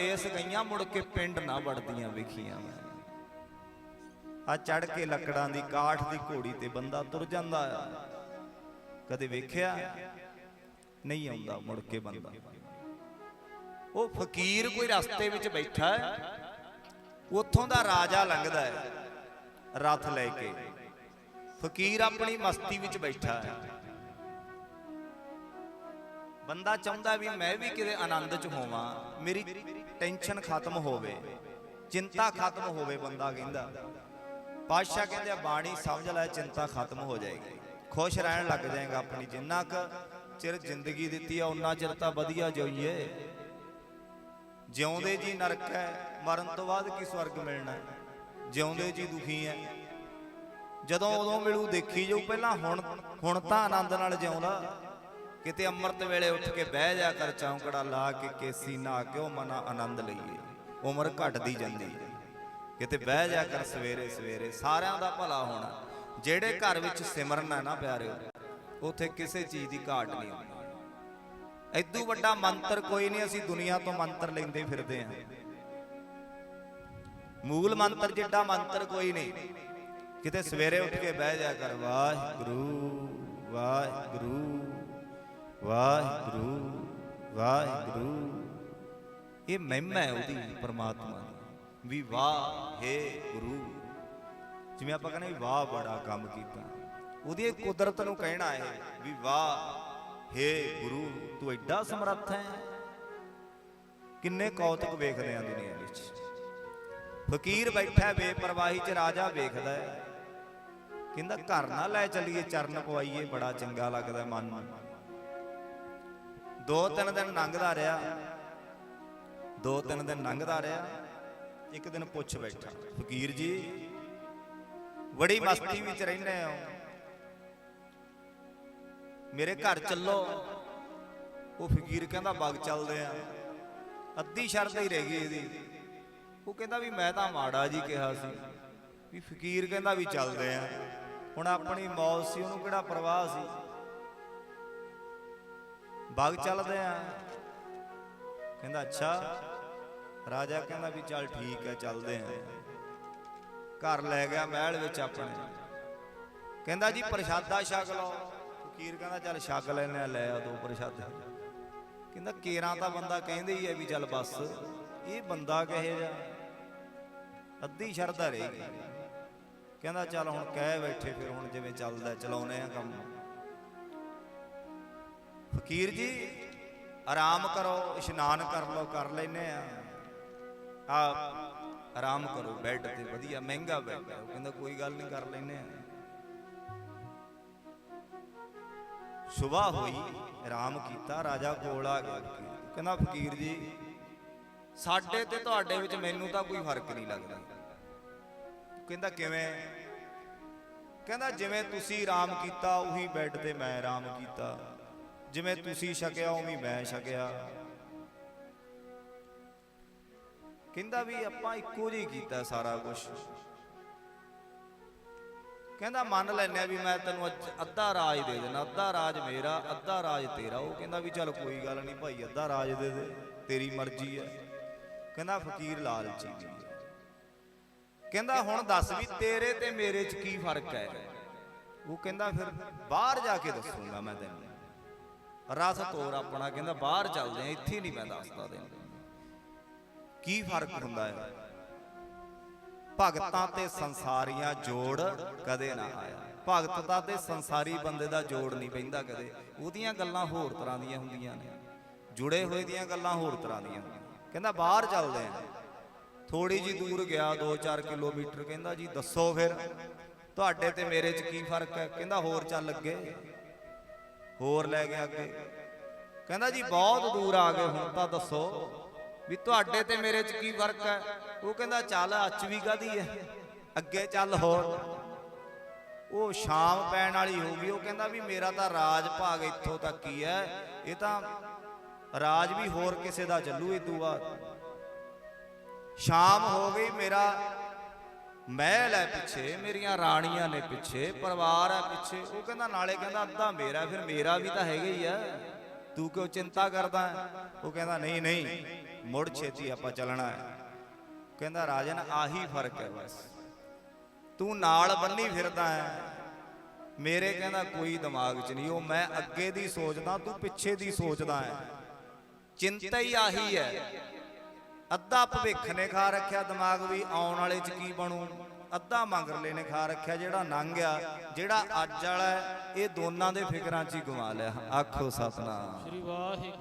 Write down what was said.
ਪਰਦੇਸ ਗਈਆਂ ਮੁੜ ਕੇ ਪਿੰਡ ਨਾ ਵੜਦੀਆਂ ਵੇਖੀਆਂ ਮੈਂ। ਆ ਚੜ ਕੇ ਲੱਕੜਾਂ ਦੀ ਕਾਠ ਦੀ ਘੋੜੀ ਤੇ ਬੰਦਾ ਤੁਰ ਜਾਂਦਾ ਆ। ਕਦੇ ਵੇਖਿਆ? ਨਹੀਂ ਆਉਂਦਾ ਮੁੜ ਕੇ ਬੰਦਾ। ਉਹ ਫਕੀਰ ਕੋਈ ਰਸਤੇ ਵਿੱਚ ਬੈਠਾ ਹੈ। ਉੱਥੋਂ ਦਾ ਰਾਜਾ ਲੰਘਦਾ ਹੈ। ਰੱਥ ਲੈ ਕੇ। ਫਕੀਰ ਆਪਣੀ ਮਸਤੀ ਵਿੱਚ ਬੈਠਾ ਹੈ। ਬੰਦਾ ਚਾਹੁੰਦਾ ਵੀ ਮੈਂ ਵੀ ਕਿਤੇ ਆਨੰਦ 'ਚ ਹੋਵਾਂ, ਮੇਰੀ ਟੈਨਸ਼ਨ ਖਤਮ ਹੋਵੇ, ਚਿੰਤਾ ਖਤਮ ਹੋਵੇ ਬੰਦਾ ਕਹਿੰਦਾ। ਪਾਤਸ਼ਾਹ ਕਹਿੰਦੇ ਬਾਣੀ ਸਮਝ ਲੈ, ਚਿੰਤਾ ਖਤਮ ਹੋ ਜਾਏਗੀ। ਖੁਸ਼ ਰਹਿਣ ਲੱਗ ਜਾਏਗਾ ਆਪਣੀ, ਜਿੰਨਾ ਕੁ ਚਿਰ ਜ਼ਿੰਦਗੀ ਦਿੱਤੀ ਆ ਉਨਾ ਚਿਰ ਤਾਂ ਵਧੀਆ ਜੀਈਏ ਜਿਉਂਦੇ ਜੀ ਨਰਕ ਹੈ, ਮਰਨ ਤੋਂ ਬਾਅਦ ਕੀ ਸਵਰਗ ਮਿਲਣਾ ਹੈ? ਜਿਉਂਦੇ ਜੀ ਦੁਖੀ ਹੈ। ਜਦੋਂ ਉਦੋਂ ਮਿਲੂ, ਦੇਖੀ ਜਾਊ, ਪਹਿਲਾਂ ਹੁਣ ਹੁਣ ਤਾਂ ਆਨੰਦ ਨਾਲ ਜਿਉਂਦਾ। ਕਿਤੇ ਅੰਮ੍ਰਿਤ ਵੇਲੇ ਉੱਠ ਕੇ ਬਹਿ ਜਾ ਕਰ ਚੌਂਕੜਾ ਲਾ ਕੇ ਕੇਸੀ ਨਾ ਕੇ ਮਨਾ ਆਨੰਦ ਲਈਏ। ਉਮਰ ਘਟਦੀ ਜਾਂਦੀ ਕਿਤੇ ਬਹਿ ਜਾ ਕਰ ਸਵੇਰੇ ਸਵੇਰੇ, ਸਾਰਿਆਂ ਦਾ ਭਲਾ ਹੋਣਾ। ਜਿਹੜੇ ਘਰ ਵਿੱਚ ਸਿਮਰਨ ਹੈ ਨਾ ਪਿਆਰਿਓ ਉੱਥੇ ਕਿਸੇ ਚੀਜ਼ ਦੀ ਘਾਟ ਨਹੀਂ ਹੁੰਦੀ। ਐਦੂ ਵੱਡਾ ਮੰਤਰ ਕੋਈ ਨਹੀਂ, ਅਸੀਂ ਦੁਨੀਆ ਤੋਂ ਮੰਤਰ ਲੈਂਦੇ ਫਿਰਦੇ ਹਾਂ। ਮੂਲ ਮੰਤਰ ਜਿੱਡਾ ਮੰਤਰ ਕੋਈ ਨਹੀਂ। ਕਿਤੇ ਸਵੇਰੇ ਉੱਠ ਕੇ ਬਹਿ ਜਾ ਕਰ, ਵਾਹਿਗੁਰੂ ਵਾਹਿਗੁਰੂ। ਵਾਹਿਗੁਰੂ ਵਾਹਿਗੁਰੂ। ਇਹ ਮਹਿਮਾ ਹੈ ਉਹਦੀ, ਪਰਮਾਤਮਾ ਦੀ। ਵੀ ਵਾਹ, ਹੈ ਗੁਰੂ। ਜਿਵੇਂ ਆਪਾਂ ਕਹਿੰਦੇ ਵਾਹ ਬੜਾ ਕੰਮ ਕੀਤਾ। ਉਹਦੀ ਕੁਦਰਤ ਨੂੰ ਕਹਿਣਾ ਹੈ ਵੀ ਵਾਹ, ਹੈ ਗੁਰੂ, ਤੂੰ ਐਡਾ ਸਮਰੱਥ ਹੈ। ਕਿੰਨੇ ਕੌਤਕ ਵੇਖਦੇ ਆ ਦੁਨੀਆ ਵਿੱਚ। ਫਕੀਰ ਬੈਠਾ ਬੇਪਰਵਾਹੀ ਚ ਰਾਜਾ ਵੇਖਦਾ ਹੈ। ਕਹਿੰਦਾ ਘਰ ਨਾ ਲੈ ਚਲੀਏ, ਚਰਨ ਪਵਾਈਏ, ਬੜਾ ਚੰਗਾ ਲੱਗਦਾ ਮਨ। ਨੂੰ ਦੋ ਤਿੰਨ ਦਿਨ ਲੰਘਦਾ ਰਿਹਾ। ਦੋ ਤਿੰਨ ਦਿਨ ਲੰਘਦਾ ਰਿਹਾ। ਇੱਕ ਦਿਨ ਪੁੱਛ ਬੈਠਾ, ਫਕੀਰ ਜੀ ਬੜੀ ਮਸਤੀ ਵਿੱਚ ਰਹਿੰਦੇ ਹੋ? ਮੇਰੇ ਘਰ ਚੱਲੋ। ਉਹ ਫਕੀਰ ਕਹਿੰਦਾ, ਬਗ ਚੱਲਦੇ ਆ। ਅੱਧੀ ਸ਼ਰਤ ਹੀ ਰਹਿ ਗਈ ਇਹਦੀ। ਉਹ ਕਹਿੰਦਾ ਵੀ ਮੈਂ ਤਾਂ ਮਾੜਾ ਜੀ ਕਿਹਾ ਸੀ ਵੀ ਫਕੀਰ ਕਹਿੰਦਾ ਵੀ ਚੱਲਦੇ ਆ। ਹੁਣ ਆਪਣੀ ਮੌਤ ਸੀ, ਉਹਨੂੰ ਕਿਹੜਾ ਪਰਵਾਹ ਸੀ? ਬਾਗ ਚੱਲਦੇ ਆ। ਕਹਿੰਦਾ, ਅੱਛਾ। ਰਾਜਾ ਕਹਿੰਦਾ ਵੀ ਚੱਲ ਠੀਕ ਹੈ, ਚੱਲਦੇ ਆ। ਘਰ ਲੈ ਗਿਆ ਮਹਿਲ ਵਿੱਚ ਆਪਣੇ। ਕਹਿੰਦਾ ਜੀ, ਪ੍ਰਸ਼ਾਦਾ ਛਕ ਲਓ। ਫਕੀਰ ਕਹਿੰਦਾ, ਚੱਲ ਛਕ ਲੈਨੇ ਆ, ਲੈ ਆ ਦੋ ਪ੍ਰਸ਼ਾਦੇ। ਕਹਿੰਦਾ, ਕੇਰਾਂ ਤਾਂ ਬੰਦਾ ਕਹਿੰਦੇ ਹੀ ਹੈ ਵੀ ਚੱਲ ਬਸ। ਇਹ ਬੰਦਾ ਕਹੇ ਜਾ ਅੱਧੀ ਸ਼ਰਧਾ ਰਹੀ ਕਹਿੰਦਾ, ਚੱਲ ਹੁਣ ਕਹਿ ਬੈਠੇ, ਫਿਰ ਹੁਣ ਜਿਵੇਂ ਚੱਲਦਾ ਚਲਾਉਨੇ ਆ ਕੰਮ। ਫਕੀਰ ਜੀ, ਆਰਾਮ ਕਰੋ, ਇਸ਼ਨਾਨ ਕਰ ਲਓ, ਕਰ ਲੈਨੇ ਆ। ਆ ਆਰਾਮ ਕਰੋ, ਬੈੱਡ ਤੇ ਵਧੀਆ, ਮਹਿੰਗਾ ਬੈੱਡ ਹੈ ਉਹ ਕਹਿੰਦਾ, ਕੋਈ ਗੱਲ ਨਹੀਂ, ਕਰ ਲੈਨੇ ਆ। ਸਵੇਰ ਹੋਈ, ਆਰਾਮ ਕੀਤਾ, ਰਾਜਾ ਕੋਲ ਆ ਗਿਆ। ਕਹਿੰਦਾ, ਫਕੀਰ ਜੀ, ਸਾਡੇ ਤੇ ਤੁਹਾਡੇ ਵਿੱਚ ਮੈਨੂੰ ਤਾਂ ਕੋਈ ਫ਼ਰਕ ਨਹੀਂ ਲੱਗਦਾ। ਕਹਿੰਦਾ, ਕਿਵੇਂ? ਕਹਿੰਦਾ, ਜਿਵੇਂ ਤੁਸੀਂ ਆਰਾਮ ਕੀਤਾ, ਉਹੀ ਬੈੱਡ ਤੇ ਮੈਂ ਆਰਾਮ ਕੀਤਾ। ਜਿਵੇਂ ਤੁਸੀਂ ਛਕਿਆ, ਉਵੇਂ ਮੈਂ ਛਕਿਆ। ਕਹਿੰਦਾ ਵੀ ਆਪਾਂ ਇੱਕੋ ਜਿਹੀ ਕੀਤਾ ਸਾਰਾ ਕੁਝ ਕਹਿੰਦਾ ਮੰਨ ਲੈਨੇ ਆ ਵੀ ਮੈਂ ਤੈਨੂੰ ਅੱਜ ਅੱਧਾ ਰਾਜ ਦੇ ਦੇਣਾ ਅੱਧਾ ਰਾਜ ਮੇਰਾ, ਅੱਧਾ ਰਾਜ ਤੇਰਾ। ਉਹ ਕਹਿੰਦਾ ਵੀ ਚੱਲ ਕੋਈ ਗੱਲ ਨਹੀਂ ਭਾਈ, ਅੱਧਾ ਰਾਜ ਦੇ ਦੇ, ਤੇਰੀ ਮਰਜ਼ੀ ਹੈ। ਕਹਿੰਦਾ ਫਕੀਰ ਲਾਲਚੀ ਵੀ ਕਹਿੰਦਾ ਹੁਣ ਦੱਸ ਵੀ ਤੇਰੇ ਤੇ ਮੇਰੇ 'ਚ ਕੀ ਫ਼ਰਕ ਹੈ? ਉਹ ਕਹਿੰਦਾ ਫਿਰ ਬਾਹਰ ਜਾ ਕੇ ਦੱਸੂਗਾ ਮੈਂ ਤੈਨੂੰ। ਰਸ ਤੋਰ ਆਪਣਾ ਕਹਿੰਦਾ, ਬਾਹਰ ਚੱਲਦੇ ਆ, ਇੱਥੇ ਨਹੀਂ ਮੈਂ ਦੱਸਦਾ ਤੈਨੂੰ। ਕੀ ਫ਼ਰਕ ਹੁੰਦਾ ਹੈ? ਭਗਤਾਂ ਤੇ ਸੰਸਾਰੀਆਂ ਜੋੜ ਕਦੇ ਨਾ ਆਇਆ। ਭਗਤ ਦਾ ਤੇ ਸੰਸਾਰੀ ਬੰਦੇ ਦਾ ਜੋੜ ਨਹੀਂ ਪੈਂਦਾ ਕਦੇ। ਉਹਦੀਆਂ ਗੱਲਾਂ ਹੋਰ ਤਰ੍ਹਾਂ ਦੀਆਂ ਹੁੰਦੀਆਂ ਨੇ। ਜੁੜੇ ਹੋਏ ਦੀਆਂ ਗੱਲਾਂ ਹੋਰ ਤਰ੍ਹਾਂ ਦੀਆਂ ਕਹਿੰਦਾ, ਬਾਹਰ ਚੱਲਦੇ ਆ। ਥੋੜੀ ਜੀ ਦੂਰ ਗਿਆ 2-4 ਕਿਲੋਮੀਟਰ, ਕਹਿੰਦਾ ਜੀ, ਦੱਸੋ ਫਿਰ, ਤੁਹਾਡੇ ਤੇ ਮੇਰੇ 'ਚ ਕੀ ਫ਼ਰਕ ਹੈ? ਕਹਿੰਦਾ, ਹੋਰ ਚੱਲ ਅੱਗੇ। ਹੋਰ ਲੈ ਗਿਆ ਅੱਗੇ। ਕਹਿੰਦਾ ਜੀ, ਬਹੁਤ ਦੂਰ ਆ ਗਏ ਹੁਣ ਤਾਂ ਦੱਸੋ ਵੀ ਤੁਹਾਡੇ ਤੇ ਮੇਰੇ 'ਚ ਕੀ ਫ਼ਰਕ ਹੈ? ਉਹ ਕਹਿੰਦਾ, ਚੱਲ ਅੱਚ ਵੀ ਕਾਦੀ ਹੈ? ਅੱਗੇ ਚੱਲ ਹੋਰ। ਉਹ ਸ਼ਾਮ ਪੈਣ ਵਾਲੀ ਹੋ ਗਈ, ਉਹ ਕਹਿੰਦਾ ਵੀ ਮੇਰਾ ਤਾਂ ਰਾਜ ਭਾਗ ਇੱਥੋਂ ਤੱਕ ਹੀ ਹੈ। ਇਹ ਤਾਂ ਰਾਜ ਵੀ ਹੋਰ ਕਿਸੇ ਦਾ ਚੱਲੂ ਇਹ ਬਾਅਦ। ਸ਼ਾਮ ਹੋ ਗਈ, ਮੇਰਾ ਮਹਿਲ ਹੈ ਪਿੱਛੇ, ਮੇਰੀਆਂ ਰਾਣੀਆਂ ਨੇ ਪਿੱਛੇ, ਪਰਿਵਾਰ ਹੈ ਪਿੱਛੇ। ਉਹ ਕਹਿੰਦਾ, ਨਾਲੇ ਕਹਿੰਦਾ, ਅੱਧਾ ਮੇਰਾ, ਫਿਰ ਮੇਰਾ ਵੀ ਤਾਂ ਹੈਗਾ ਹੀ ਆ। ਤੂੰ ਕਿਉਂ ਚਿੰਤਾ ਕਰਦਾ? ਉਹ ਕਹਿੰਦਾ, ਨਹੀਂ ਨਹੀਂ, ਮੁੜ ਛੇਤੀ ਆਪਾਂ ਚੱਲਣਾ ਹੈ। ਕਹਿੰਦਾ, ਰਾਜਨ, ਆਹੀ ਫ਼ਰਕ ਹੈ ਬਸ। ਤੂੰ ਨਾਲ ਬੰਨੀ ਫਿਰਦਾ ਹੈ। ਮੇਰੇ ਕਹਿੰਦਾ, ਕੋਈ ਦਿਮਾਗ 'ਚ ਨਹੀਂ। ਉਹ ਮੈਂ ਅੱਗੇ ਦੀ ਸੋਚਦਾ, ਤੂੰ ਪਿੱਛੇ ਦੀ ਸੋਚਦਾ ਹੈ। ਚਿੰਤਾ ਹੀ ਆਹੀ ਹੈ। ਅੱਧਾ ਭਵਿੱਖ ਨੇ ਖਾ ਰੱਖਿਆ, ਦਿਮਾਗ ਵੀ ਆਉਣ ਵਾਲੇ 'ਚ ਕੀ ਬਣੂ? ਅੱਧਾ ਮੰਗਰਲੇ ਨੇ ਖਾ ਰੱਖਿਆ, ਜਿਹੜਾ ਲੰਘ ਗਿਆ ਜਿਹੜਾ ਅੱਜ ਵਾਲਾ ਇਹ ਦੋਨਾਂ ਦੇ ਫਿਕਰਾਂ 'ਚ ਹੀ ਗਵਾ ਲਿਆ। ਆਖੋ ਸਤਨਾਮ। ਸ੍ਰੀ ਵਾਹਿਗੁਰੂ।